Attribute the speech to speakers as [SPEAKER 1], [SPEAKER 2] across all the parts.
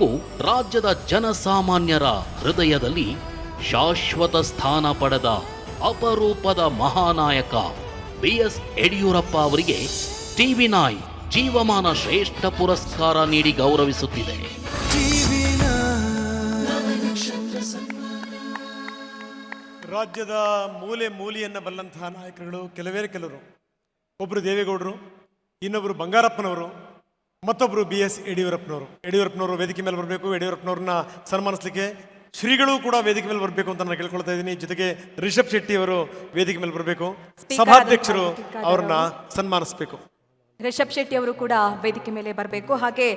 [SPEAKER 1] ರಾಜ್ಯದ ಜನಸಾಮಾನ್ಯರ ಹೃದಯದಲ್ಲಿ ಶಾಶ್ವತ ಸ್ಥಾನ ಪಡೆದ ಅಪರೂಪದ ಮಹಾನಾಯಕ ಬಿಎಸ್ ಯಡಿಯೂರಪ್ಪ ಅವರಿಗೆ ಟಿವಿ ನಾಯ್ ಜೀವಮಾನ ಶ್ರೇಷ್ಠ ಪುರಸ್ಕಾರ ನೀಡಿ ಗೌರವಿಸುತ್ತಿದೆ.
[SPEAKER 2] ರಾಜ್ಯದ ಮೂಲೆ ಮೂಲೆಯನ್ನು ಬಲ್ಲಂತಹ ನಾಯಕರುಗಳು ಕೆಲವೇ ಕೆಲವರು. ಒಬ್ಬರು ದೇವೇಗೌಡರು ಇನ್ನೊಬ್ಬರು ಬಂಗಾರಪ್ಪನವರು. ಮತ್ತೊಬ್ಬರು ಬಿ ಎಸ್ ಯಡಿಯೂರಪ್ಪನವರು. ಯಡಿಯೂರಪ್ಪನವರು ವೇದಿಕೆ ಮೇಲೆ ಬರಬೇಕು. ಯಡಿಯೂರಪ್ಪನವ್ರನ್ನ ಸನ್ಮಾನಿಸಲಿಕ್ಕೆ ಶ್ರೀಗಳು ಕೂಡ ವೇದಿಕೆ ಮೇಲೆ ಬರಬೇಕು ಅಂತ ನಾನು ಕೇಳ್ಕೊಳ್ತಾ ಇದ್ದೀನಿ. ಜೊತೆಗೆ ರಿಷಬ್ ಶೆಟ್ಟಿ ಅವರು ವೇದಿಕೆ ಮೇಲೆ ಬರಬೇಕು. ಸಭಾಧ್ಯಕ್ಷರು ಅವ್ರನ್ನ ಸನ್ಮಾನಿಸಬೇಕು.
[SPEAKER 3] ರಿಷಬ್ ಶೆಟ್ಟಿ ಅವರು ಕೂಡ ವೇದಿಕೆ ಮೇಲೆ ಬರಬೇಕು. ಹಾಗೆ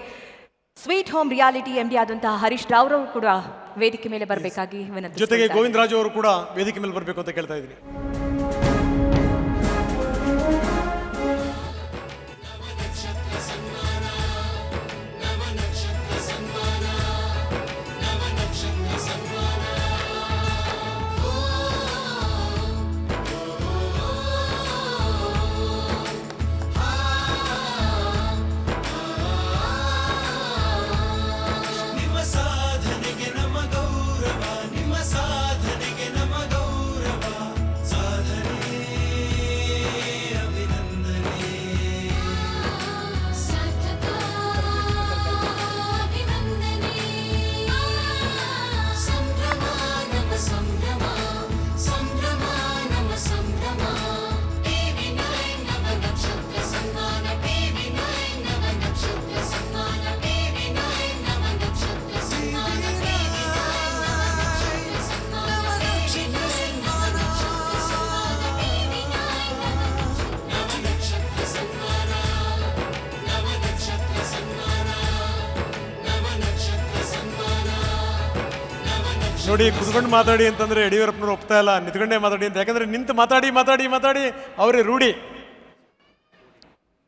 [SPEAKER 3] ಸ್ವೀಟ್ ಹೋಮ್ ರಿಯಾಲಿಟಿ ಎಂಡಿ ಆದಂತಹ ಹರೀಶ್ ರಾವ್ ಕೂಡ ವೇದಿಕೆ ಮೇಲೆ ಬರಬೇಕಾಗಿ ಜೊತೆಗೆ
[SPEAKER 2] ಜೊತೆಗೆ ಗೋವಿಂದರಾಜು ಅವರು ಕೂಡ ವೇದಿಕೆ ಮೇಲೆ ಬರಬೇಕು ಅಂತ ಕೇಳ್ತಾ ಇದ್ದೀನಿ. ನೋಡಿ, ಕುತ್ಕೊಂಡು ಮಾತಾಡಿ ಅಂತಂದ್ರೆ ಯಡಿಯೂರಪ್ಪನವ್ರು ಒಪ್ತಾ ಇಲ್ಲ. ನಿಂತ್ಕೊಂಡೇ ಮಾತಾಡಿ ಅಂತ. ಯಾಕಂದ್ರೆ ನಿಂತು ಮಾತಾಡಿ ಮಾತಾಡಿ ಮಾತಾಡಿ, ಅವರೇ ರೂಢಿ.